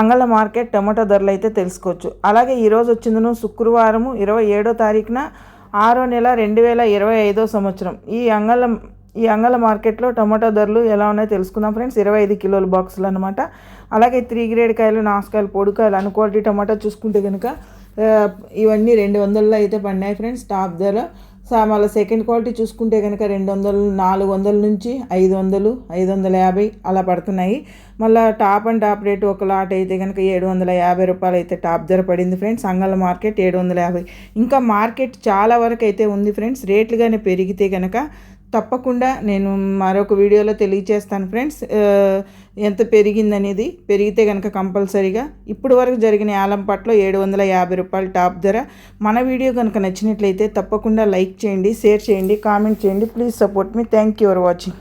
అంగళ market tomato ధరలు అయితే తెలుసుకోవచ్చు. అలాగే ఈరోజు వచ్చిందను శుక్రవారము ఇరవై ఏడో తారీఖున ఆరో నెల రెండు వేల ఇరవై ఐదో సంవత్సరం. ఈ అంగళ ఈ అంగళ మార్కెట్లో టమాటో ధరలు ఎలా ఉన్నాయో తెలుసుకుందాం ఫ్రెండ్స్. ఇరవై ఐదు కిలోల బాక్సులు అనమాట అలాగే త్రీ గ్రేడ్ కాయలు నాసుకాయలు పొడికాయలు అన్ క్వాలిటీ టమాటా చూసుకుంటే కనుక ఇవన్నీ రెండు వందల్లో అయితే పడినాయి ఫ్రెండ్స్ టాప్ ధర. మళ్ళీ సెకండ్ క్వాలిటీ చూసుకుంటే కనుక రెండు వందలు నాలుగు వందల నుంచి ఐదు వందలు ఐదు వందల యాభై అలా పడుతున్నాయి. మళ్ళీ టాప్ అండ్ టాప్ రేటు ఒక లాట్ అయితే కనుక ఏడు వందల యాభై రూపాయలు అయితే టాప్ ధర పడింది ఫ్రెండ్స్ అంగళ మార్కెట్ ఏడు వందల యాభై. ఇంకా మార్కెట్ చాలా వరకు అయితే ఉంది ఫ్రెండ్స్ రేట్లు కానీ పెరిగితే కనుక తప్పకుండా నేను మరొక వీడియోలో తెలియచేస్తాను ఫ్రెండ్స్. ఎంత పెరిగిందనేది పెరిగితే కనుక కంపల్సరీగా. ఇప్పుడు వరకు జరిగిన యాలంపాట్లో ఏడు వందల యాభై రూపాయలు టాప్ ధర. మన వీడియో కనుక నచ్చినట్లయితే తప్పకుండా లైక్ చేయండి షేర్ చేయండి కామెంట్ చేయండి. Please support me. Thank you for watching.